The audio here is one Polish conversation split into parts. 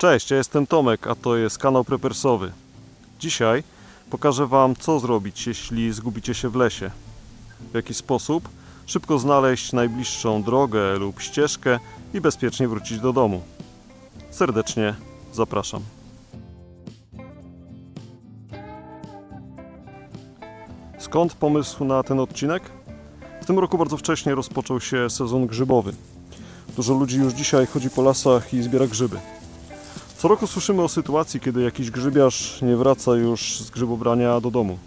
Cześć, ja jestem Tomek, a to jest kanał Prepersowy. Dzisiaj pokażę Wam, co zrobić, jeśli zgubicie się w lesie. W jaki sposób szybko znaleźć najbliższą drogę lub ścieżkę i bezpiecznie wrócić do domu. Serdecznie zapraszam. Skąd pomysł na ten odcinek? W tym roku bardzo wcześnie rozpoczął się sezon grzybowy. Dużo ludzi już dzisiaj chodzi po lasach i zbiera grzyby. Co roku słyszymy o sytuacji, kiedy jakiś grzybiarz nie wraca już z grzybobrania do domu.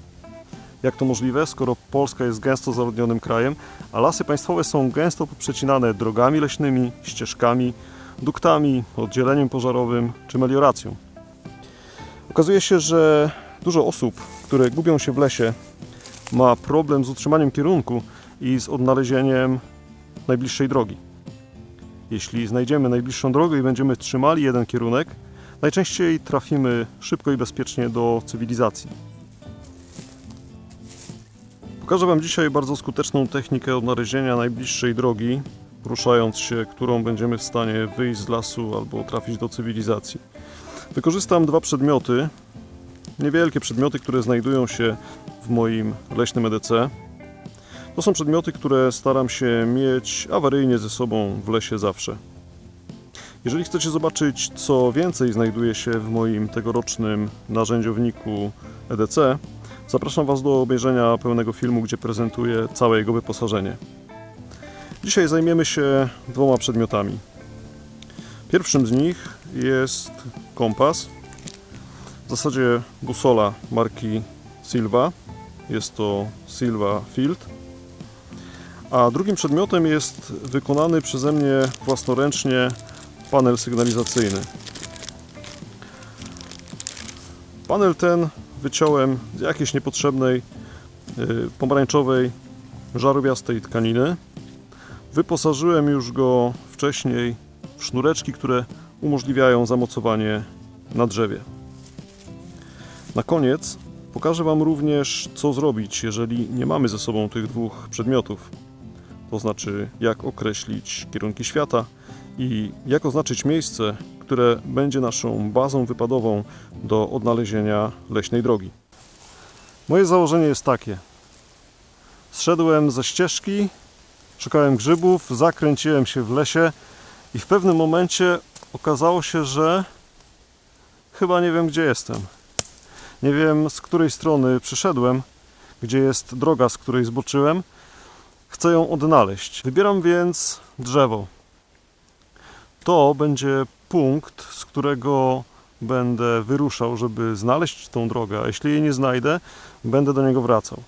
Jak to możliwe, skoro Polska jest gęsto zaludnionym krajem, a lasy państwowe są gęsto poprzecinane drogami leśnymi, ścieżkami, duktami, oddzieleniem pożarowym czy melioracją? Okazuje się, że dużo osób, które gubią się w lesie, ma problem z utrzymaniem kierunku i z odnalezieniem najbliższej drogi. Jeśli znajdziemy najbliższą drogę i będziemy trzymali jeden kierunek, najczęściej trafimy szybko i bezpiecznie do cywilizacji. Pokażę Wam dzisiaj bardzo skuteczną technikę odnalezienia najbliższej drogi, ruszając się, którą będziemy w stanie wyjść z lasu albo trafić do cywilizacji. Wykorzystam dwa przedmioty, niewielkie przedmioty, które znajdują się w moim leśnym EDC. To są przedmioty, które staram się mieć awaryjnie ze sobą w lesie zawsze. Jeżeli chcecie zobaczyć, co więcej znajduje się w moim tegorocznym narzędziowniku EDC, zapraszam Was do obejrzenia pełnego filmu, gdzie prezentuję całe jego wyposażenie. Dzisiaj zajmiemy się dwoma przedmiotami. Pierwszym z nich jest kompas, w zasadzie busola marki Silva. Jest to Silva Field. A drugim przedmiotem jest wykonany przeze mnie własnoręcznie panel sygnalizacyjny. Panel ten wyciąłem z jakiejś niepotrzebnej y, pomarańczowej, żarowiastej tkaniny. Wyposażyłem już go wcześniej w sznureczki, które umożliwiają zamocowanie na drzewie. Na koniec pokażę Wam również, co zrobić, jeżeli nie mamy ze sobą tych dwóch przedmiotów. To znaczy, jak określić kierunki świata i jak oznaczyć miejsce, które będzie naszą bazą wypadową do odnalezienia leśnej drogi. Moje założenie jest takie. Zszedłem ze ścieżki, szukałem grzybów, zakręciłem się w lesie i w pewnym momencie okazało się, że chyba nie wiem, gdzie jestem. Nie wiem, z której strony przyszedłem, gdzie jest droga, z której zboczyłem. Chcę ją odnaleźć. Wybieram więc drzewo. To będzie punkt, z którego będę wyruszał, żeby znaleźć tą drogę, a jeśli jej nie znajdę, będę do niego wracał.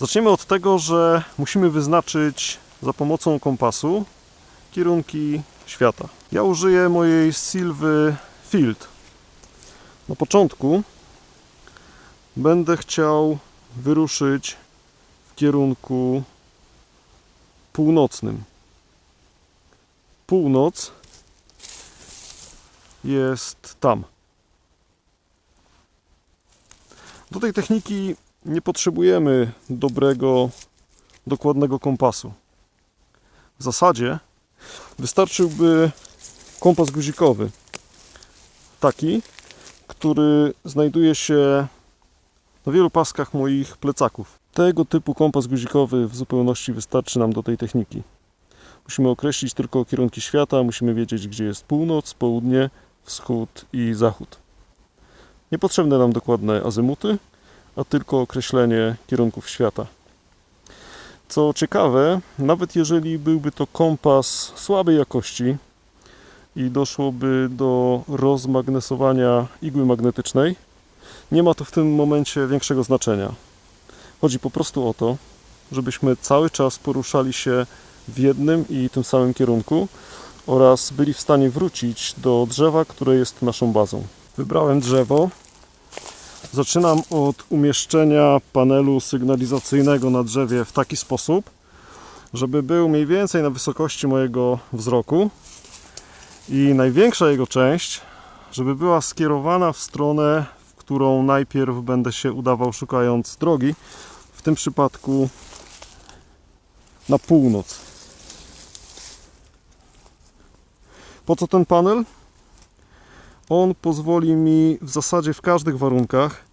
Zaczniemy od tego, że musimy wyznaczyć za pomocą kompasu kierunki świata. Ja użyję mojej Silwy Field. Na początku będę chciał wyruszyć w kierunku północnym. Północ jest tam. Do tej techniki nie potrzebujemy dobrego, dokładnego kompasu. W zasadzie wystarczyłby kompas guzikowy. Taki, który znajduje się na wielu paskach moich plecaków. Tego typu kompas guzikowy w zupełności wystarczy nam do tej techniki. Musimy określić tylko kierunki świata, musimy wiedzieć, gdzie jest północ, południe, wschód i zachód. Niepotrzebne nam dokładne azymuty, a tylko określenie kierunków świata. Co ciekawe, nawet jeżeli byłby to kompas słabej jakości i doszłoby do rozmagnesowania igły magnetycznej, nie ma to w tym momencie większego znaczenia. Chodzi po prostu o to, żebyśmy cały czas poruszali się w jednym i tym samym kierunku oraz byli w stanie wrócić do drzewa, które jest naszą bazą. Wybrałem drzewo. Zaczynam od umieszczenia panelu sygnalizacyjnego na drzewie w taki sposób, żeby był mniej więcej na wysokości mojego wzroku i największa jego część, żeby była skierowana w stronę, którą najpierw będę się udawał szukając drogi, w tym przypadku na północ. Po co ten panel? On pozwoli mi w zasadzie w każdych warunkach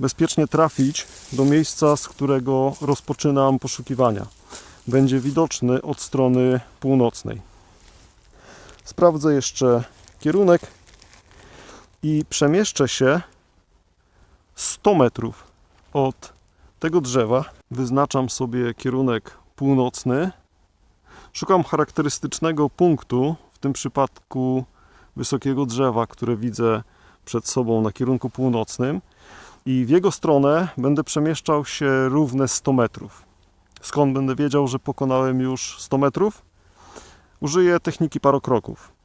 bezpiecznie trafić do miejsca, z którego rozpoczynam poszukiwania. Będzie widoczny od strony północnej. Sprawdzę jeszcze kierunek i przemieszczę się 100 metrów od tego drzewa. Wyznaczam sobie kierunek północny. Szukam charakterystycznego punktu, w tym przypadku wysokiego drzewa, które widzę przed sobą na kierunku północnym i w jego stronę będę przemieszczał się równe 100 metrów. Skąd będę wiedział, że pokonałem już 100 metrów? Użyję techniki parokroków.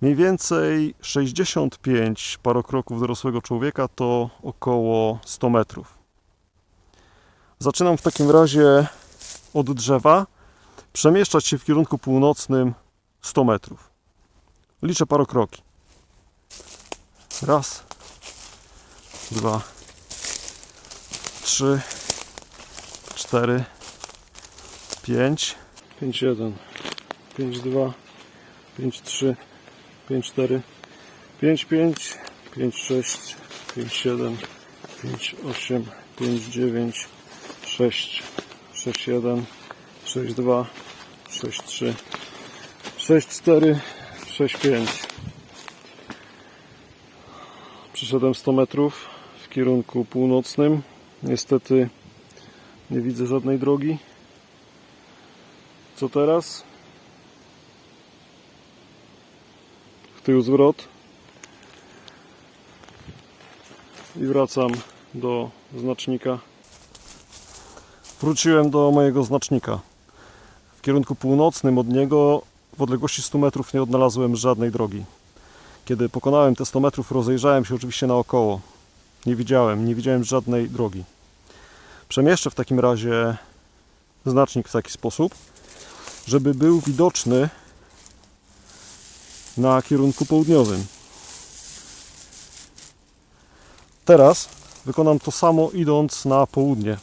Mniej więcej 65 parokroków dorosłego człowieka to około 100 metrów. Zaczynam w takim razie od drzewa przemieszczać się w kierunku północnym 100 metrów. Liczę parokroki. Raz, dwa, trzy, cztery, pięć, pięć jeden, pięć dwa, pięć trzy, pięć cztery, pięć pięć, pięć sześć, pięć siedem, pięć osiem, pięć dziewięć, sześć, sześć jeden, sześć dwa, sześć trzy, sześć cztery, sześć pięć. Przyszedłem 100 metrów w kierunku północnym. Niestety nie widzę żadnej drogi. Co teraz? Tył zwrot. I wracam do znacznika. Wróciłem do mojego znacznika. W kierunku północnym od niego w odległości 100 metrów nie odnalazłem żadnej drogi. Kiedy pokonałem te 100 metrów, rozejrzałem się oczywiście naokoło. Nie widziałem, nie widziałem żadnej drogi. Przemieszczę w takim razie znacznik w taki sposób, żeby był widoczny na kierunku południowym. Teraz wykonam to samo idąc na południe.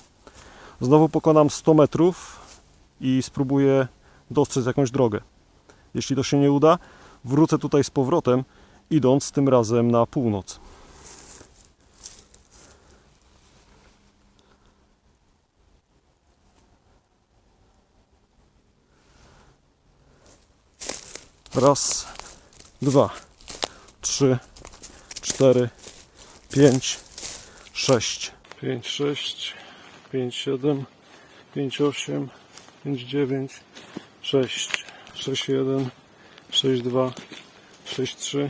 Znowu pokonam 100 metrów i spróbuję dostrzec jakąś drogę. Jeśli to się nie uda, wrócę tutaj z powrotem idąc tym razem na północ. Raz, dwa, trzy, cztery, pięć, sześć. Pięć, sześć, pięć, siedem, pięć, osiem, pięć, dziewięć, sześć, sześć, jeden, sześć, dwa, 6-3,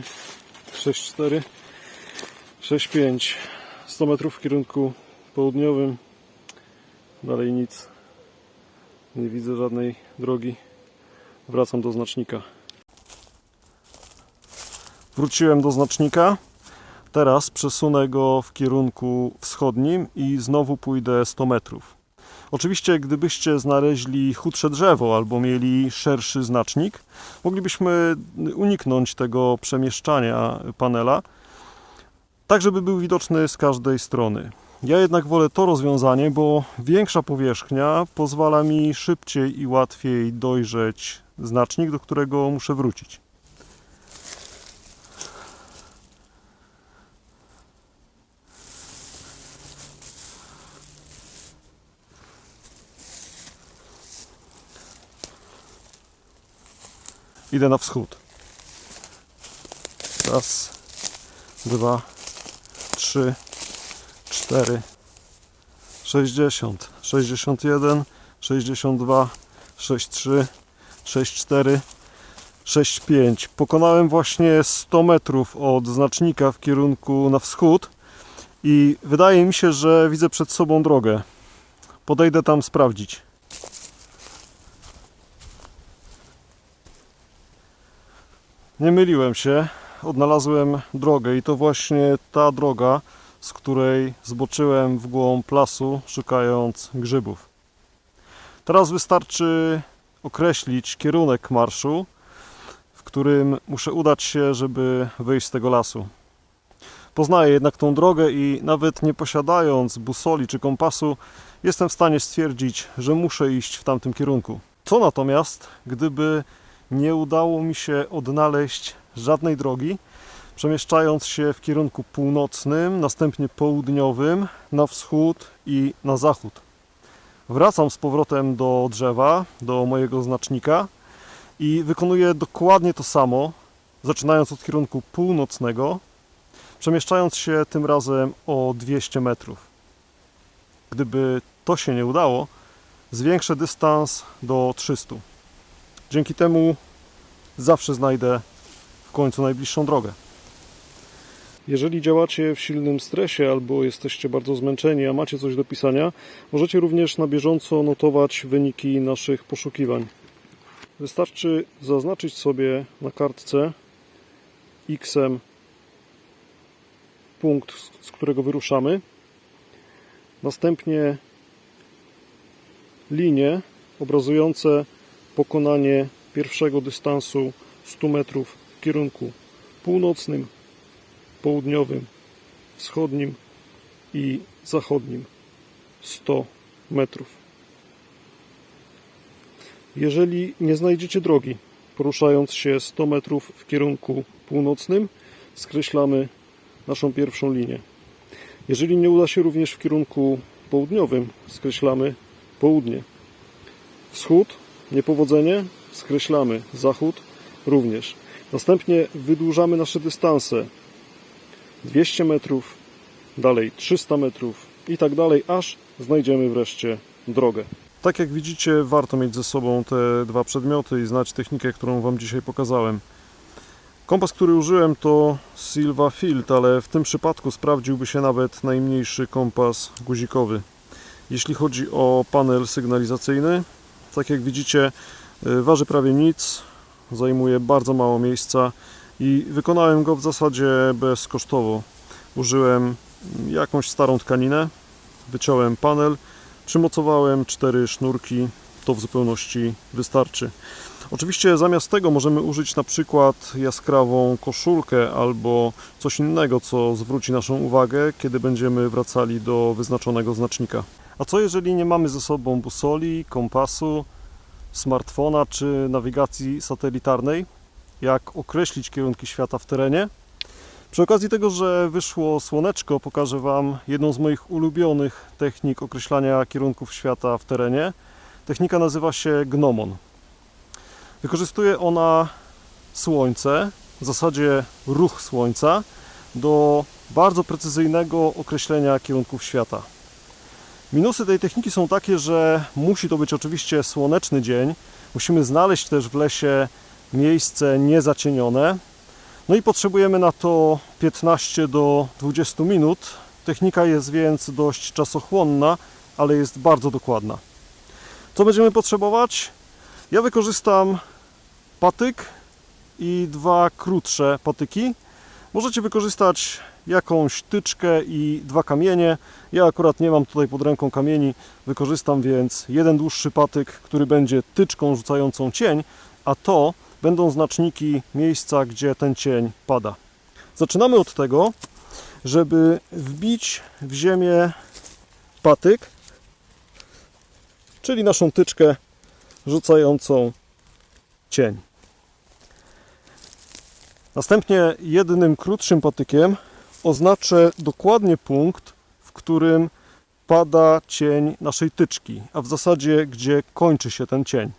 6-4, 6-5. 100 metrów w kierunku południowym. Dalej nic. Nie widzę żadnej drogi. Wracam do znacznika. Wróciłem do znacznika. Teraz przesunę go w kierunku wschodnim i znowu pójdę 100 metrów. Oczywiście, gdybyście znaleźli chudsze drzewo albo mieli szerszy znacznik, moglibyśmy uniknąć tego przemieszczania panela, tak żeby był widoczny z każdej strony. Ja jednak wolę to rozwiązanie, bo większa powierzchnia pozwala mi szybciej i łatwiej dojrzeć znacznik, do którego muszę wrócić. Idę na wschód. Raz, dwa, trzy, cztery, sześćdziesiąt, sześćdziesiąt jeden, sześćdziesiąt dwa, sześć trzy, sześć cztery, sześć pięć. Pokonałem właśnie 100 metrów od znacznika w kierunku na wschód i wydaje mi się, że widzę przed sobą drogę. Podejdę tam sprawdzić. Nie myliłem się, odnalazłem drogę i to właśnie ta droga, z której zboczyłem w głąb lasu, szukając grzybów. Teraz wystarczy określić kierunek marszu, w którym muszę udać się, żeby wyjść z tego lasu. Poznaję jednak tą drogę i nawet nie posiadając busoli czy kompasu, jestem w stanie stwierdzić, że muszę iść w tamtym kierunku. Co natomiast, gdyby nie udało mi się odnaleźć żadnej drogi, przemieszczając się w kierunku północnym, następnie południowym, na wschód i na zachód. Wracam z powrotem do drzewa, do mojego znacznika i wykonuję dokładnie to samo, zaczynając od kierunku północnego, przemieszczając się tym razem o 200 metrów. Gdyby to się nie udało, zwiększę dystans do 300. Dzięki temu zawsze znajdę w końcu najbliższą drogę. Jeżeli działacie w silnym stresie albo jesteście bardzo zmęczeni, a macie coś do pisania, możecie również na bieżąco notować wyniki naszych poszukiwań. Wystarczy zaznaczyć sobie na kartce x punkt, z którego wyruszamy, następnie linie obrazujące pokonanie pierwszego dystansu 100 metrów w kierunku północnym, południowym, wschodnim i zachodnim 100 metrów. Jeżeli nie znajdziecie drogi, poruszając się 100 metrów w kierunku północnym, skreślamy naszą pierwszą linię. Jeżeli nie uda się również w kierunku południowym, skreślamy południe. Wschód, niepowodzenie, skreślamy. Zachód, również. Następnie wydłużamy nasze dystanse. 200 metrów, dalej 300 metrów i tak dalej, aż znajdziemy wreszcie drogę. Tak jak widzicie, warto mieć ze sobą te dwa przedmioty i znać technikę, którą Wam dzisiaj pokazałem. Kompas, który użyłem to Silva Field, ale w tym przypadku sprawdziłby się nawet najmniejszy kompas guzikowy. Jeśli chodzi o panel sygnalizacyjny, tak jak widzicie, y, waży prawie nic, zajmuje bardzo mało miejsca i wykonałem go w zasadzie bezkosztowo. Użyłem jakąś starą tkaninę, wyciąłem panel, przymocowałem cztery sznurki, to w zupełności wystarczy. Oczywiście zamiast tego możemy użyć na przykład jaskrawą koszulkę albo coś innego, co zwróci naszą uwagę, kiedy będziemy wracali do wyznaczonego znacznika. A co jeżeli nie mamy ze sobą busoli, kompasu, smartfona czy nawigacji satelitarnej? Jak określić kierunki świata w terenie? Przy okazji tego, że wyszło słoneczko, pokażę Wam jedną z moich ulubionych technik określania kierunków świata w terenie. Technika nazywa się Gnomon. Wykorzystuje ona słońce, w zasadzie ruch słońca, do bardzo precyzyjnego określenia kierunków świata. Minusy tej techniki są takie, że musi to być oczywiście słoneczny dzień. Musimy znaleźć też w lesie miejsce niezacienione. No i potrzebujemy na to 15 do 20 minut. Technika jest więc dość czasochłonna, ale jest bardzo dokładna. Co będziemy potrzebować? Ja wykorzystam patyk i dwa krótsze patyki. Możecie wykorzystać jakąś tyczkę i dwa kamienie. Ja akurat nie mam tutaj pod ręką kamieni, wykorzystam więc jeden dłuższy patyk, który będzie tyczką rzucającą cień, a to będą znaczniki miejsca, gdzie ten cień pada. Zaczynamy od tego, żeby wbić w ziemię patyk, czyli naszą tyczkę rzucającą cień. Następnie jednym krótszym patykiem oznaczę dokładnie punkt, w którym pada cień naszej tyczki, a w zasadzie gdzie kończy się ten cień.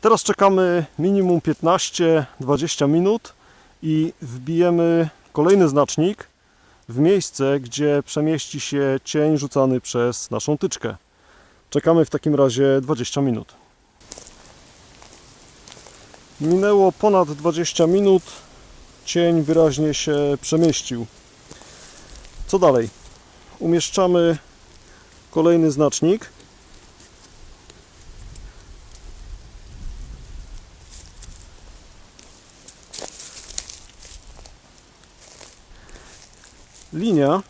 Teraz czekamy minimum 15-20 minut i wbijemy kolejny znacznik w miejsce, gdzie przemieści się cień rzucany przez naszą tyczkę. Czekamy w takim razie 20 minut. Minęło ponad 20 minut. Cień wyraźnie się przemieścił. Co dalej? Umieszczamy kolejny znacznik. Linia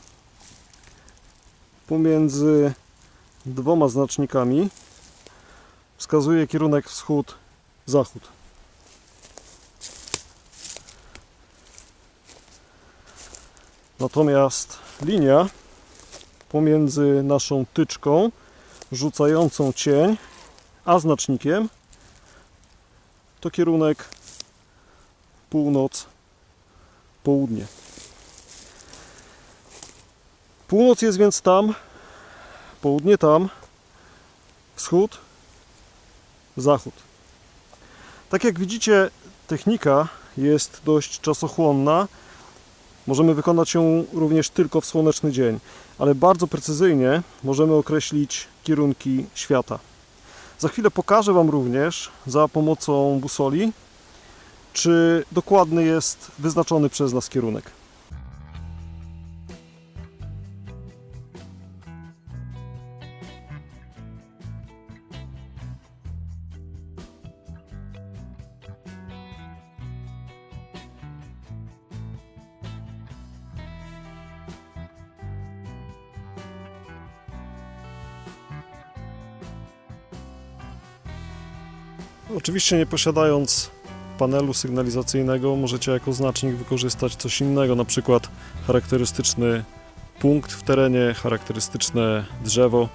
pomiędzy dwoma znacznikami wskazuje kierunek wschód-zachód. Natomiast linia pomiędzy naszą tyczką rzucającą cień, a znacznikiem to kierunek północ, południe. Północ jest więc tam, południe tam, wschód, zachód. Tak jak widzicie, technika jest dość czasochłonna. Możemy wykonać ją również tylko w słoneczny dzień, ale bardzo precyzyjnie możemy określić kierunki świata. Za chwilę pokażę Wam również za pomocą busoli, czy dokładny jest wyznaczony przez nas kierunek. Oczywiście nie posiadając panelu sygnalizacyjnego możecie jako znacznik wykorzystać coś innego, na przykład charakterystyczny punkt w terenie, charakterystyczne drzewo,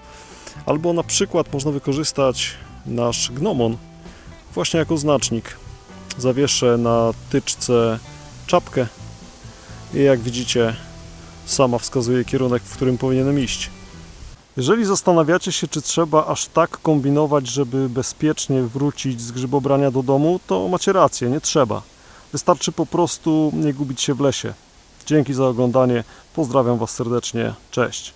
albo na przykład można wykorzystać nasz gnomon właśnie jako znacznik. Zawieszę na tyczce czapkę i jak widzicie sama wskazuje kierunek, w którym powinienem iść. Jeżeli zastanawiacie się, czy trzeba aż tak kombinować, żeby bezpiecznie wrócić z grzybobrania do domu, to macie rację, nie trzeba. Wystarczy po prostu nie gubić się w lesie. Dzięki za oglądanie, pozdrawiam Was serdecznie, cześć.